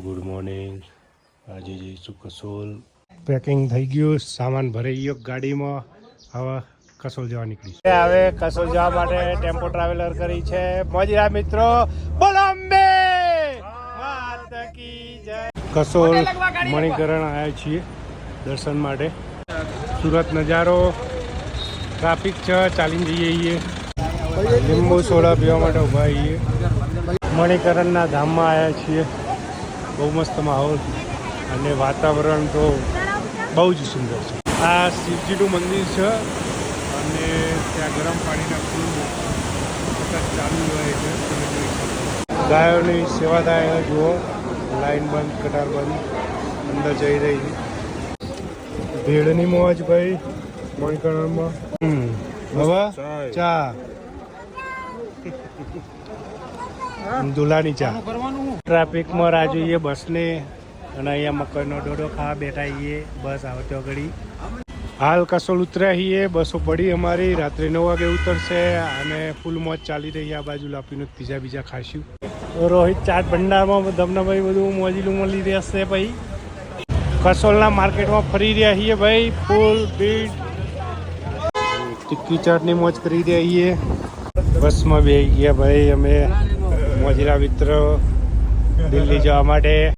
Good morning. આજે જઈશું કસોલ? Packing થઈ ગયું સામાન ભરાઈ ગયો ગાડીમાં. હવે કસોલ જવા નીકળી. હવે કસોલ જવા માટે ટેમ્પો ટ્રાવેલર કરી છે. મોજીરા મિત્રો બોલો અંબે! માત કી જય. કસોલ મણિકરણ આવ્યા છીએ દર્શન માટે. સુરત નજારો ટ્રાફિક છે ચાલીને જઈએ છીએ. લીંબુ સોડા પીવા માટે ઊભા છીએ. મણિકરણના ધામમાં આવ્યા છીએ. બહુ મસ્ત માહોલ અને વાતાવરણ તો બહુ જ સુંદર છે. આ શિવજીનું મંદિર છે અને ત્યાં ગરમ પાણીના કુંડ સતત ચાલુ રહે છે. તમે જોઈ શકો. ગાયોની સેવા થાય જુઓ. લાઈન બંધ કટાર બંધ અંદર જઈ રહી ભેળની મોજ ભાઈ મણિકરણમાં. હમ. હવે? ચા. દુલાની ચા. ટ્રાફિકમાં રાહ જોઈએ બસને. અને અહીંયા મકરનો ડોડો ખાવા બેઠા છીએ. બસ આવતો ઘડી હાલ કસોલ ઉતર્યા છીએ. બસો પડી અમારી. રાત્રે નવ વાગે ઉતરશે અને ફૂલ મોજ ચાલી રહી આ બાજુ લાપીનું પીઝા બીજા ખાશું. રોહિત ચાટ ભંડારમાં ભાઈ બધું મોજીલું મળી રહેશે ભાઈ. કસોલના માર્કેટમાં ફરી રહ્યા છીએ ભાઈ. ફૂલ ભીડ ટિક્કી ચાટની મોજ કરી રહ્યા છીએ. બસમાં બેસી ગયા ભાઈ. અમે મોજીરા મિત્ર દિલ્હી જવા માટે.